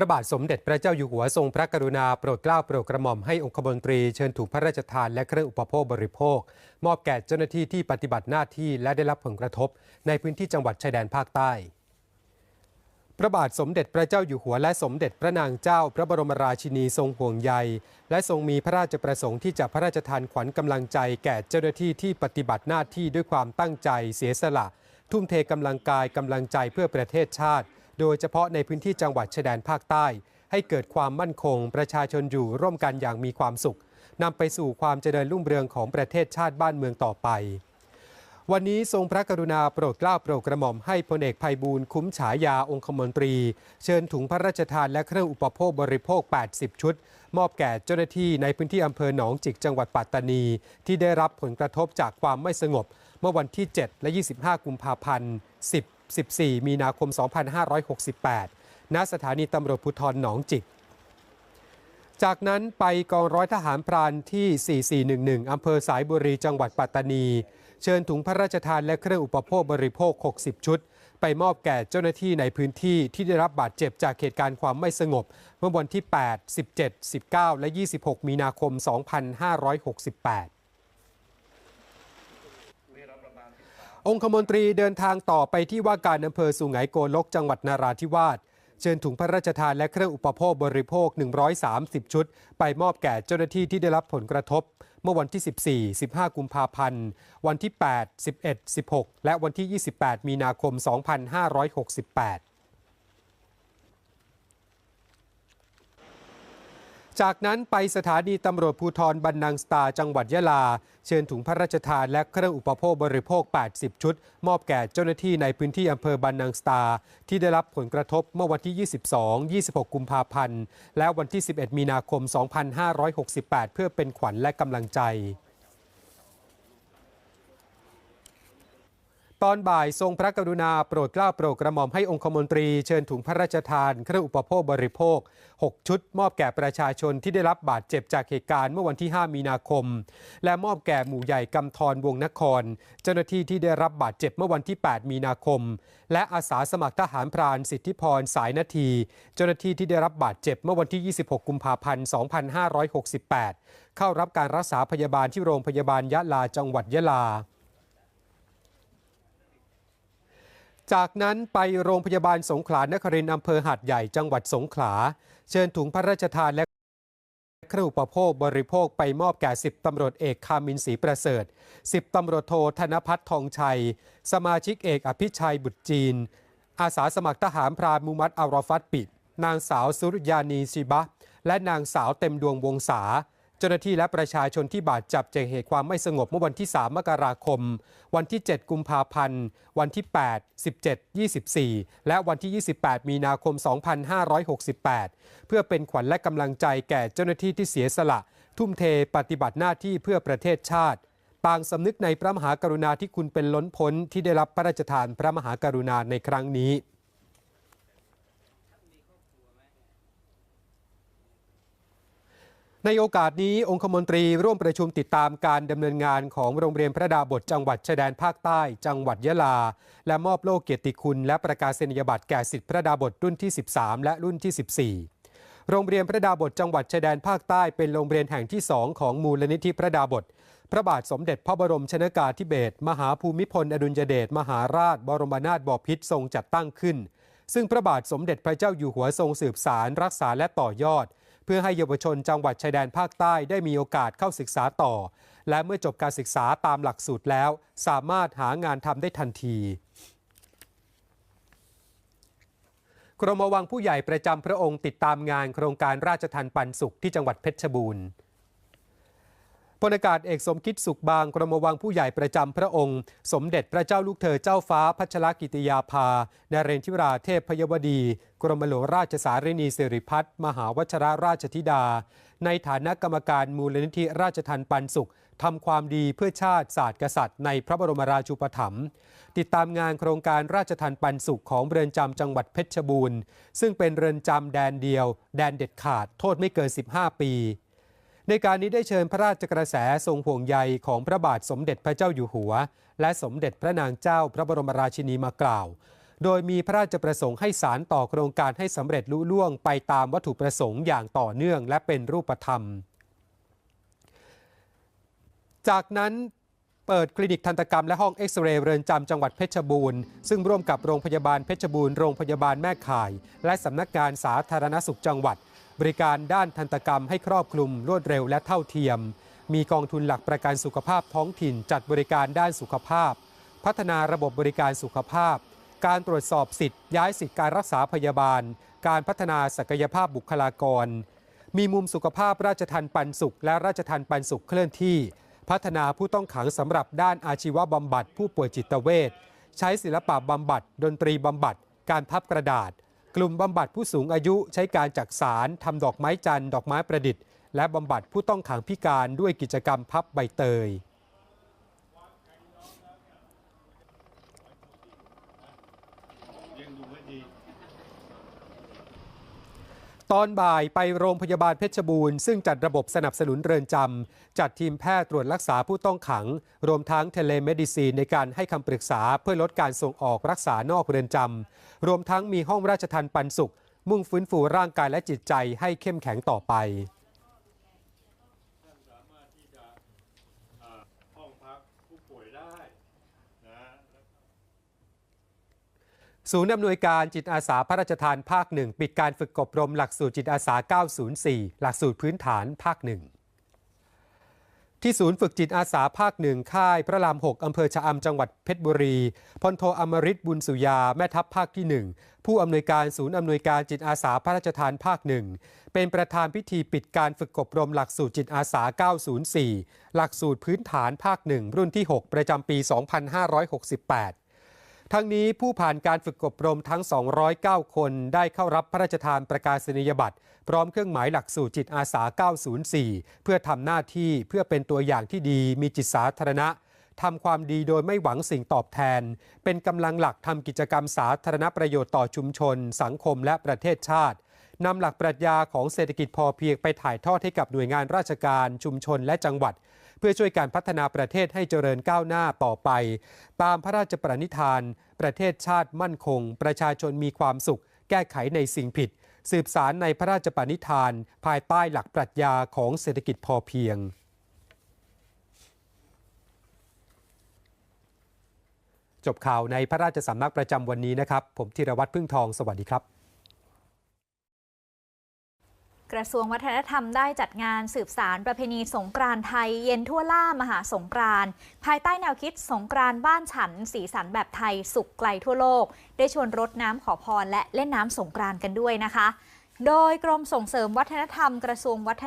พระบาทสมเด็จพระเจ้าอยู่หัวทรงพระกรุณาโปรดเกล้าโปรดกระหม่อมให้องคมนตรีเชิญถูกพระราชทานและเครื่องอุปโภคบริโภค มอบแก่เจ้าหน้าที่ที่ปฏิบัติหน้าที่และได้รับผลกระทบ ในพื้นที่จังหวัดชายแดนภาคใต้ พระบาทสมเด็จพระเจ้าอยู่หัวและสมเด็จพระนางเจ้า พระบรมราชินีทรงห่วงใย และทรงมีพระราชประสงค์ที่จะพระราชทานขวัญกำลังใจแก่เจ้าหน้าที่ที่ปฏิบัติหน้าที่ด้วยความตั้งใจเสียสละ ทุ่มเทกำลังกายกำลังใจเพื่อประเทศชาติ โดยเฉพาะในพื้นที่จังหวัดชายแดนภาคใต้ ให้เกิดความมั่นคง ประชาชนอยู่ร่วมกันอย่างมีความสุขนำไปสู่ความเจริญรุ่งเรืองของประเทศชาติบ้านเมืองต่อไป วันนี้ทรงพระกรุณาโปรดเกล้าโปรดกระหม่อมให้พลเอกภัยบูลคุ้มฉายาองคมนตรี เชิญถุงพระราชทานและเครื่องอุปโภคบริโภค 80 ชุด มอบแก่เจ้าหน้าที่ในพื้นที่อำเภอหนองจิกจังหวัดปัตตานี ที่ได้รับผลกระทบจากความไม่สงบ เมื่อวันที่ 7 และ 25 กุมภาพันธ์ 10 14 มีนาคม 2568 ณ สถานีตำรวจภูธรหนองจิก จากนั้นไปกองร้อยทหารพรานที่ 4411 อำเภอสายบุรี จังหวัดปัตตานี เชิญถุงพระราชทานและเครื่องอุปโภคบริโภค 60 ชุด ไปมอบแก่เจ้าหน้าที่ในพื้นที่ที่ได้รับบาดเจ็บจากเหตุการณ์ความไม่สงบ เมื่อวันที่ 8 17 19 และ 26 มีนาคม 2568 องคมนตรีเดินทางต่อไปที่ว่าการอำเภอสุไหงโกลกจังหวัดนาราธิวาสเชิญถุงพระราชทานและเครื่องอุปโภคบริโภค 130 ชุด ไปมอบแก่เจ้าหน้าที่ที่ได้รับผลกระทบ เมื่อวันที่ 14 15 กุมภาพันธ์ วันที่ 8 11 16 และวันที่ 28 มีนาคม 2568 จากนั้นไปสถานีตำรวจภูธรบันนังสตาจังหวัดยะลา เชิญถุงพระราชทานและเครื่องอุปโภคบริโภค 80 ชุด มอบแก่เจ้าหน้าที่ในพื้นที่อำเภอบันนังสตา ที่ได้รับผลกระทบเมื่อวันที่ 22 26 กุมภาพันธ์ และวันที่ 11 มีนาคม 2568 เพื่อเป็นขวัญและกำลังใจ ตอนบ่ายทรงพระกรุณาโปรดเกล้าโปรดกระหม่อมให้องคมนตรีเชิญถุงพระราชทาน เครื่องอุปโภคบริโภค 6 ชุด มอบแก่ประชาชนที่ได้รับบาดเจ็บจากเหตุการณ์เมื่อวันที่ 5 มีนาคม และมอบแก่หมู่ใหญ่กำธรวงนคร เจ้าหน้าที่ที่ได้รับบาดเจ็บเมื่อวันที่ 8 มีนาคม และอาสาสมัครทหารพรานสิทธิพรสายนาที เจ้าหน้าที่ที่ได้รับบาดเจ็บเมื่อวันที่ 26 กุมภาพันธ์ 2568 เข้ารับการรักษาพยาบาลที่โรงพยาบาลยะลาจังหวัดยะลา จากนั้นไปโรงพยาบาลสงขลานครินทร์อำเภอหาดใหญ่จังหวัดสงขลา เชิญถุงพระราชทานและเครื่องอุปโภคบริโภคไปมอบแก่ 10ตำรวจเอกคามินศรีประเสริฐ 10ตำรวจโทธนพัฒน์ทองชัย สมาชิกเอกอภิชัยบุตรจีน อาสาสมัครทหารพรานมูมัดอารอฟัตปิด นางสาวสุริยานีชิบะ และนางสาวเต็มดวงวงศา เจ้าหน้าที่และประชาชนที่บาดเจ็บจากเหตุความไม่สงบเมื่อวันที่ 3 มกราคม วันที่ 7 กุมภาพันธ์ วันที่ 8 17 24 และวันที่ 28 มีนาคม 2568 เพื่อเป็นขวัญและกำลังใจแก่เจ้าหน้าที่ที่เสียสละ ทุ่มเทปฏิบัติหน้าที่เพื่อประเทศชาติต่างสำนึกในพระมหากรุณาที่คุณเป็นล้นพ้นที่ได้รับพระราชทานพระมหากรุณาในครั้งนี้ ในโอกาสนี้องคมนตรีร่วมประชุมติดตามการดำเนินงานของโรงเรียนพระดาบทจังหวัดชายแดนภาคใต้ จังหวัดยะลา และมอบโล่เกียรติคุณและประกาศนียบัตรแก่สิทธิพระดาบทรุ่นที่ 13 และรุ่นที่ 14 โรงเรียนพระดาบทจังหวัดชายแดนภาคใต้เป็นโรงเรียนแห่งที่ 2 ของมูลนิธิพระดาบท พระบาทสมเด็จพระบรมชนากาธิเบศรมหาภูมิพลอดุลยเดชมหาราช บรมนาถบพิตรทรงจัดตั้งขึ้น ซึ่งพระบาทสมเด็จพระเจ้าอยู่หัวทรงสืบสารรักษาและต่อยอด พื่อให้เยาวชนจังหวัดชายแดนภาคใต้ได้มีโอกาสเข้าศึกษาต่อ และเมื่อจบการศึกษาตามหลักสูตรแล้ว สามารถหางานทำได้ทันทีกรมวังผู้ใหญ่ประจำพระองค์ติดตามงานโครงการราชทันปันสุขที่จังหวัดเพชรบูรณ์ พลอากาศเอกสมคิดสุขบางกรมวังผู้ใหญ่ประจำพระองค์ สมเด็จพระเจ้าลูกเธอเจ้าฟ้าพัชรกิติยาภานเรนทิราเทพพยวดี กรมหลวงราชสารินีสิริพัฒน์มหาวชราราชธิดา ในฐานะกรรมการมูลนิธิราชทันปันสุขทำความดีเพื่อชาติศาสตร์กษัตริย์ในพระบรมราชูปถัมภ์ติดตามงานโครงการราชทันปันสุขของเรือนจำจังหวัดเพชรบูรณ์ ซึ่งเป็นเรือนจำแดนเดียว แดนเด็ดขาดโทษไม่เกิน 15 ปี ในการนี้ได้เชิญพระราชกระแสทรงห่วงใยของพระบาทสมเด็จพระเจ้าอยู่หัว และสมเด็จพระนางเจ้าพระบรมราชินีมากล่าว โดยมีพระราชประสงค์ให้สารต่อโครงการให้สำเร็จลุล่วงไปตามวัตถุประสงค์อย่างต่อเนื่องและเป็นรูปธรรม จากนั้นเปิดคลินิกทันตกรรมและห้องเอ็กซเรย์เรือนจำจังหวัดเพชรบูรณ์ซึ่งร่วมกับโรงพยาบาลเพชรบูรณ์โรงพยาบาลแม่ข่าย และสำนักงานสาธารณสุขจังหวัด บริการด้านทันตกรรมให้ครอบคลุมรวดเร็วและเท่าเทียม มีกองทุนหลักประกันสุขภาพท้องถิ่นจัดบริการด้านสุขภาพ พัฒนาระบบบริการสุขภาพ การตรวจสอบสิทธิ์ย้ายสิทธิการรักษาพยาบาล การพัฒนาศักยภาพบุคลากร มีมุมสุขภาพราชทันปันสุข และราชทันปันสุขเคลื่อนที่ พัฒนาผู้ต้องขังสำหรับด้านอาชีวบำบัดผู้ป่วยจิตเวชใช้ศิลปะบำบัด ดนตรีบำบัด การพับกระดาษ กลุ่มบำบัดผู้สูงอายุใช้การจักสารทำดอกไม้จันทร์ดอกไม้ประดิษฐ์ และบำบัดผู้ต้องขังพิการด้วยกิจกรรมพับใบเตย ตอนบ่ายไปโรงพยาบาลเพชรบูรณ์ ซึ่งจัดระบบสนับสนุนเรือนจำ จัดทีมแพทย์ตรวจรักษาผู้ต้องขัง รวมทั้งเทเลเมดิซีนในการให้คำปรึกษาเพื่อลดการส่งออกรักษานอกเรือนจำ รวมทั้งมีห้องราชทันปันสุข มุ่งฟื้นฟูร่างกายและจิตใจให้เข้มแข็งต่อไป สามารถที่จะอ่าห้องพักผู้ป่วยได้นะ ศูนย์อำนวยการจิตอาสาพระราชทานภาคหนึ่งปิดการฝึกอบรมหลักสูตรจิตอาสา 904 หลักสูตรพื้นฐานภาคหนึ่งที่ศูนย์ฝึกจิตอาสาภาคหนึ่งค่ายพระราม 6 อำเภอชะอำจังหวัดเพชรบุรีพลโทอมริตบุญสุยาแม่ทัพภาคที่ 1 ผู้อำนวยการศูนย์อำนวยการจิตอาสาพระราชทานภาคหนึ่งเป็นประธานพิธีปิดการฝึกอบรมหลักสูตรจิตอาสา 904 หลักสูตรพื้นฐานภาคหนึ่งรุ่นที่ 6 ประจำปี 2568 ทั้งนี้ผู้ผ่านการฝึกอบรมทั้ง 209 คนได้เข้ารับพระราชทานประกาศนียบัตร พร้อมเครื่องหมายหลักสูตรจิตอาสา 904 เพื่อทำหน้าที่เพื่อเป็นตัวอย่างที่ดีมีจิตสาธารณะทำความดีโดยไม่หวังสิ่งตอบแทน เป็นกำลังหลักทำกิจกรรมสาธารณประโยชน์ต่อชุมชน สังคมและประเทศชาตินำหลักปรัชญาของเศรษฐกิจพอเพียงไปถ่ายทอดให้กับหน่วยงานราชการชุมชนและจังหวัด เพื่อช่วยการพัฒนาประเทศให้เจริญก้าวหน้าต่อไป ตามพระราชปณิธาน ประเทศชาติมั่นคง ประชาชนมีความสุข แก้ไขในสิ่งผิด สืบสารในพระราชปณิธาน ภายใต้หลักปรัชญาของเศรษฐกิจพอเพียงจบข่าวในพระราชสำนักประจำวันนี้นะครับ ผมธีรวัตรพึ่งทอง สวัสดีครับ กระทรวงวัฒนธรรมได้จัดงานสืบสารประเพณีสงกรานต์ไทยเย็นทั่วล่ามหาสงกรานต์ภายใต้แนวคิดสงกรานต์บ้านฉัน สีสันแบบไทยสุขไกลทั่วโลก ได้ชวนรดน้ำขอพรและเล่นน้ำสงกรานต์กันด้วยนะคะ โดยกรมส่งเสริมวัฒนธรรมกระทรวงวัฒน